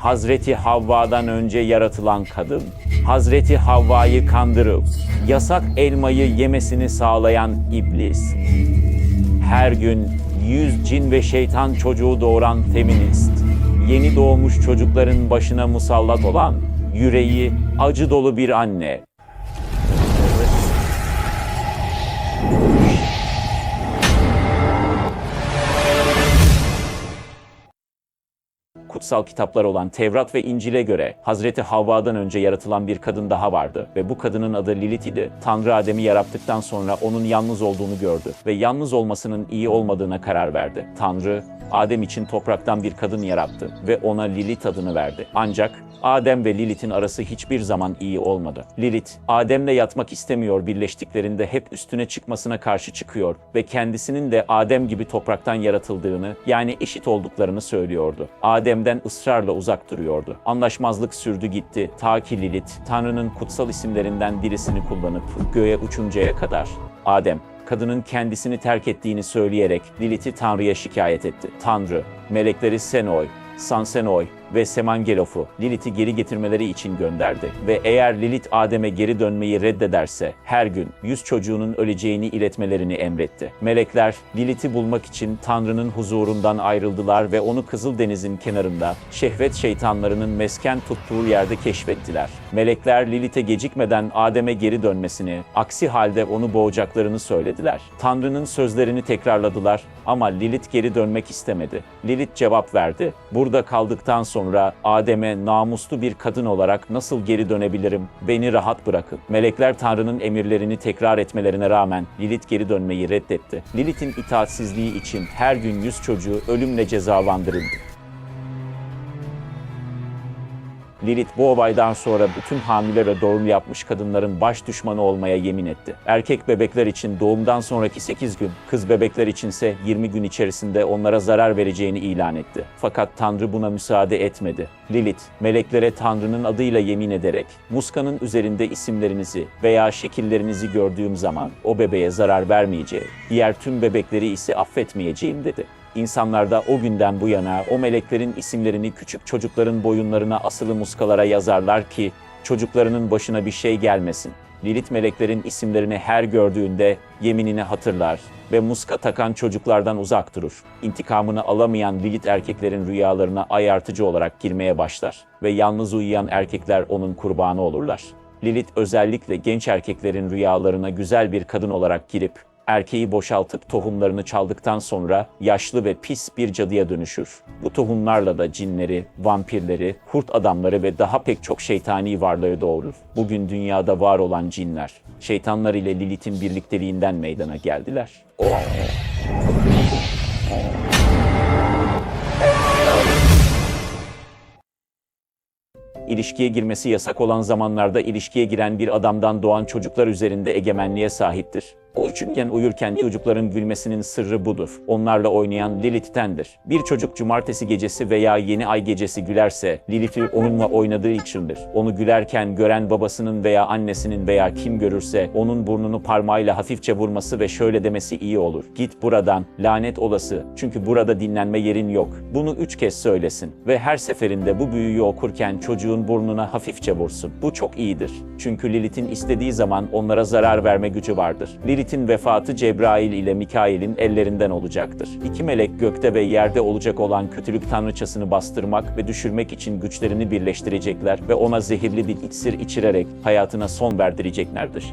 Hazreti Havva'dan önce yaratılan kadın, Hazreti Havva'yı kandırıp yasak elmayı yemesini sağlayan iblis. Her gün yüz cin ve şeytan çocuğu doğuran feminist, yeni doğmuş çocukların başına musallat olan, yüreği acı dolu bir anne. Kutsal kitaplar olan Tevrat ve İncil'e göre Hazreti Havva'dan önce yaratılan bir kadın daha vardı ve bu kadının adı Lilith idi. Tanrı Adem'i yarattıktan sonra onun yalnız olduğunu gördü ve yalnız olmasının iyi olmadığına karar verdi. Tanrı Adem için topraktan bir kadın yarattı ve ona Lilith adını verdi. Ancak Adem ve Lilith'in arası hiçbir zaman iyi olmadı. Lilith, Adem'le yatmak istemiyor birleştiklerinde hep üstüne çıkmasına karşı çıkıyor ve kendisinin de Adem gibi topraktan yaratıldığını yani eşit olduklarını söylüyordu. Adem'den ısrarla uzak duruyordu. Anlaşmazlık sürdü gitti ta ki Lilith, Tanrı'nın kutsal isimlerinden birisini kullanıp göğe uçuncaya kadar. Adem, kadının kendisini terk ettiğini söyleyerek Lilith'i Tanrı'ya şikayet etti. Tanrı, melekleri Senoy, Sansenoy ve Semangelof'u Lilith'i geri getirmeleri için gönderdi. Ve eğer Lilith Adem'e geri dönmeyi reddederse her gün yüz çocuğunun öleceğini iletmelerini emretti. Melekler Lilith'i bulmak için Tanrı'nın huzurundan ayrıldılar ve onu Kızıldeniz'in kenarında şehvet şeytanlarının mesken tuttuğu yerde keşfettiler. Melekler Lilith'e gecikmeden Adem'e geri dönmesini, aksi halde onu boğacaklarını söylediler. Tanrı'nın sözlerini tekrarladılar ama Lilith geri dönmek istemedi. Lilith cevap verdi. Burada kaldıktan sonra Adem'e namuslu bir kadın olarak nasıl geri dönebilirim? Beni rahat bırakın. Melekler Tanrı'nın emirlerini tekrar etmelerine rağmen Lilith geri dönmeyi reddetti. Lilith'in itaatsizliği için her gün yüz çocuğu ölümle cezalandırıldı. Lilith bu olaydan sonra bütün hamile ve doğum yapmış kadınların baş düşmanı olmaya yemin etti. Erkek bebekler için doğumdan sonraki 8 gün, kız bebekler içinse 20 gün içerisinde onlara zarar vereceğini ilan etti. Fakat Tanrı buna müsaade etmedi. Lilith, meleklere Tanrı'nın adıyla yemin ederek, muskanın üzerinde isimlerinizi veya şekillerinizi gördüğüm zaman o bebeğe zarar vermeyeceğim, diğer tüm bebekleri ise affetmeyeceğim dedi. İnsanlar da o günden bu yana o meleklerin isimlerini küçük çocukların boyunlarına asılı muskalara yazarlar ki çocuklarının başına bir şey gelmesin. Lilith meleklerin isimlerini her gördüğünde yeminini hatırlar ve muska takan çocuklardan uzak durur. İntikamını alamayan Lilith erkeklerin rüyalarına ayartıcı olarak girmeye başlar ve yalnız uyuyan erkekler onun kurbanı olurlar. Lilith özellikle genç erkeklerin rüyalarına güzel bir kadın olarak girip erkeği boşaltıp tohumlarını çaldıktan sonra yaşlı ve pis bir cadıya dönüşür. Bu tohumlarla da cinleri, vampirleri, kurt adamları ve daha pek çok şeytani varlığı doğurur. Bugün dünyada var olan cinler, şeytanlar ile Lilith'in birlikteliğinden meydana geldiler. İlişkiye girmesi yasak olan zamanlarda ilişkiye giren bir adamdan doğan çocuklar üzerinde egemenliğe sahiptir. Üçünken uyurken çocukların gülmesinin sırrı budur. Onlarla oynayan Lilith'tendir. Bir çocuk cumartesi gecesi veya yeni ay gecesi gülerse Lilith'i onunla oynadığı içindir. Onu gülerken gören babasının veya annesinin veya kim görürse onun burnunu parmağıyla hafifçe vurması ve şöyle demesi iyi olur. Git buradan, lanet olası. Çünkü burada dinlenme yerin yok. Bunu üç kez söylesin. Ve her seferinde bu büyüyü okurken çocuğun burnuna hafifçe vursun. Bu çok iyidir. Çünkü Lilith'in istediği zaman onlara zarar verme gücü vardır. Lilith'in vefatı Cebrail ile Mikail'in ellerinden olacaktır. İki melek gökte ve yerde olacak olan kötülük tanrıçasını bastırmak ve düşürmek için güçlerini birleştirecekler ve ona zehirli bir iksir içirerek hayatına son verdireceklerdir.